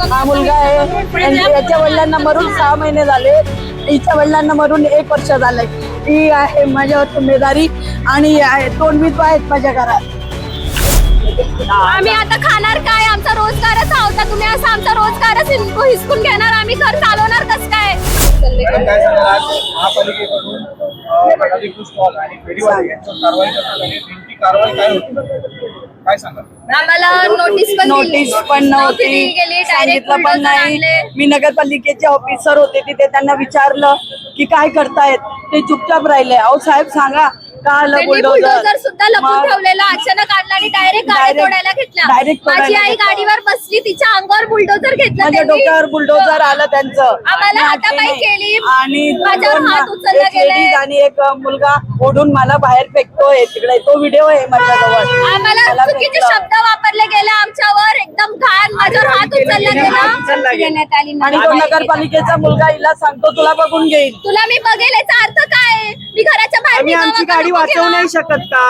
हा मुलगा आहे. आणि याच्या वडिलांना मरून सहा महिने झाले. हिच्या वडिलांना मरून एक वर्ष झालंय. ही आहे माझ्यावर जिम्मेदारी आणि ही आहे. दोन विधवा आहेत माझ्या घरात. आम्ही आता खाणार काय? आमचा रोजगारच होता. तुम्ही असं आमचा रोजगारच हिसकू- हिसकून घेणार. आम्ही घर चालवणार कस काय? महापालिकेकडून आणि कारवाई काय होती? काय सांगाल आम्हाला नोटीस पण. नोटीस पण नव्हती. गेली डायरेक्ट सांगितलं पण नाही. मी नगरपालिकेचे ऑफिसर होते तिथे त्यांना विचारलं की काय करतायत? ते चुपचाप राहिले. अहो साहेब सांगा. का आलं बुलडोजर सुद्धा लपून ठेवलेलं अचानक आणला आणि डायरेक्ट गाडी Direct- तोडायला घेतला तोडायला माझी आई घेतला. गाडीवर बसली तिच्या अंगावर बुलडोजर घेतलं माझ्या त्यांनी. डोक्यावर बुलडोजर आलं त्यांचं आम्हाला आणि हातापायी हाती केली. आणि माझ्यावर दोन हात उचलला एक गेलाय. ladies आणि एक मुलगा ओढून मला बाहेर फेकतोय तिकडे तो व्हिडिओ आहे माझ्याजवळ आम्हाला मला चुकीचे फेकलं. शब्द वापरले गेले आमच्यावर एकदम घाण माझ्यावर हात उचलला हात उचलला गेला. गेला. आली आणि तो नगरपालिकेचा मुलगा हिला सांगतो तुला बघून घेईल तुला मी बघेल याचा अर्थ काय? मी घराच्या बाहेर आम्ही आमची का गाडी नको वाचवू? नाही शकत का?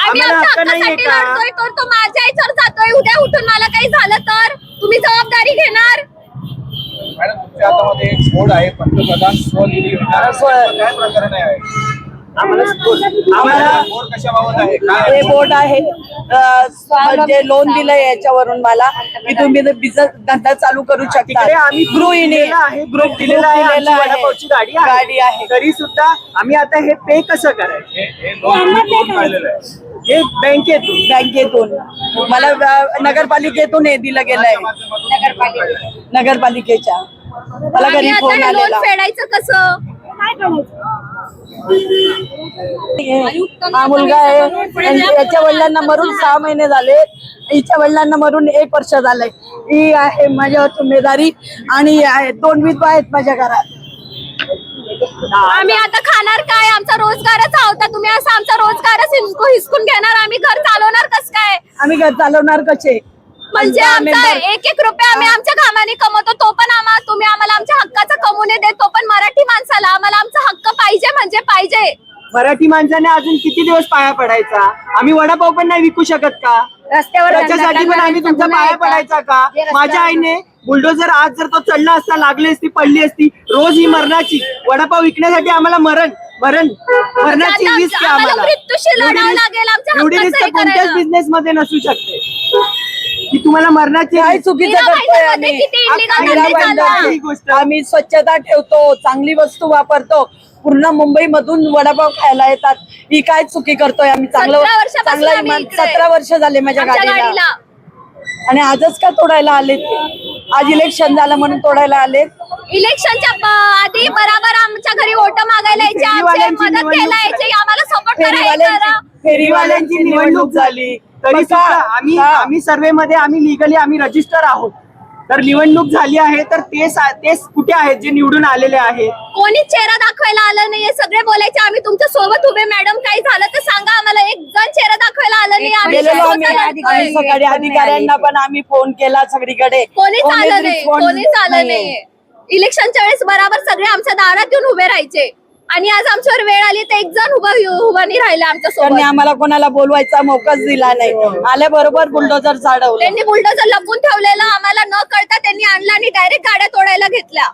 आम्ही आम्हाला आमच्या हक्क नाहीये हक्कासाठी का? लढतोय तर तो माझ्या याच्यावर जातोय. उद्या उठून मला काही झालं तर तुम्ही जबाबदारी घेणार? मॅडम तुमच्या हातामध्ये एक बोर्ड आहे पंतप्रधान स्वनिधी योजना काय प्रकरण आहे? आम्हाला आम्हाला बोर्ड कशाबाबत आहे? काय हे? बोर्ड आहे. म्हणजे लोन दिलंय याच्यावरून मला की तुम्ही बिझनेस धंदा चालू करू शकता. आम्ही गृहिणी दिलेला आहे. ग्रुप दिलेला आहे. गाडी गाडी आहे. तरी सुद्धा आम्ही आता हे पे कसं करायचं? हे बँकेतून बँकेतून. मला नगरपालिकेतून हे दिलं गेलंय. नगरपालिकेच्या. मला घरी फोन लोन आलेला. फेडायचं कसं? हा मुलगा आहे. आणि याच्या वडिलांना मरून सहा महिने झाले. हिच्या वडिलांना मरून एक वर्ष झालंय. ही आहे माझ्यावर जिम्मेदारी आणि आहे. दोन विधवा आहेत माझ्या घरात. आम्ही आता खाणार काय? आमचा रोजगारच होता तुम्ही असं आमचा रोजगारच हिसकू- हिसकून घेणार. आम्ही घर चालवणार कस काय? आम्ही घर चालवणार कसे? म्हणजे आमचा एक एक रुपया आम्ही आमच्या कामाने कमवतो. तो पण आम्हा तुम्ही आम्हाला आमच्या हक्काचा कमवून देत माणसाला आम्हाला आमचा हक्क पाहिजे म्हणजे पाहिजे. मराठी माणसाने अजून किती दिवस पाया पडायचा? आम्ही वडापाव पण नाही विकू शकत का? रस्त्यावर त्याच्यासाठी पण आम्ही तुमचा पाया पडायचा का? माझ्या आईने बुलडोजर आज जर तो चढला असता लागली असती पडली असती रोज ही मरणाची. वडापाव विकण्यासाठी आम्हाला मरण मरण मरणाची रिस्क आहे आम्हाला आम्हाला. मृत्यूशी लढावं एवढी risk- लागेल आमच्या एवढी हक्काचं रिस्क कोणत्याच करायला. बिझनेस मध्ये नसू शकते. की तुम्हाला मरणाची काय चुकीचं करतोय आम्ही. मीरा गोष्ट. स्वच्छता ठेवतो चांगली वस्तू वापरतो. पूर्ण मुंबई मधून वडापाव खायला येतात. ही काय चुकी करतोय आम्ही? चांगलं 17 वर्षापासून चांगलं आम्ही इमान- इकडे. सतरा वर्ष झाले माझ्या आमच्या गाडीला. गाडीला. आणि आजच का तोडायला आले आज इलेक्शन झालं म्हणून तोडायला आले इलेक्शनच्या आधी बराबर आमच्या घरी वोट मागायला यायचे आमचे फेरीवाल्यांची मदत निवडणूक यायचे आम्हाला सपोर्ट फेरीवाल्यांची निवडणूक झाली. तरी सुद्धा आम्ही? आम्ही सर्वे मध्ये आम्ही लिगली आम्ही रजिस्टर आहोत. तर निवडणूक झाली आहे तर ते कुठे आहेत जे निवडून आलेले आहेत? कोणी चेहरा दाखवायला आलं नाहीये. सगळे बोलायचे आम्ही तुमच्यासोबत उभे मॅडम काही झालं तर सांगा आम्हाला. एक जण चेहरा दाखवायला आलं नाही सकाळी अधिकाऱ्यांना पण आम्ही फोन केला सगळीकडे. कोणीच आलं नाही. कोणीच आलं. नाहीये. इलेक्शनच्या वेळेस बराबर सगळे आमच्या दारात येऊन उभे राहायचे. आणि आज आमच्यावर वेळ आली तर एक जण उभा उभा नाही राहिला आमच्या त्यांनी सोबत आम्हाला कोणाला बोलवायचा मोकाच दिला नाही. आल्याबरोबर बुलडोजर चाडवलं त्यांनी बुलडोजर लपून ठेवलेलं आम्हाला न कळता त्यांनी आणला आणि डायरेक्ट गाड्या तोडायला घेतल्या.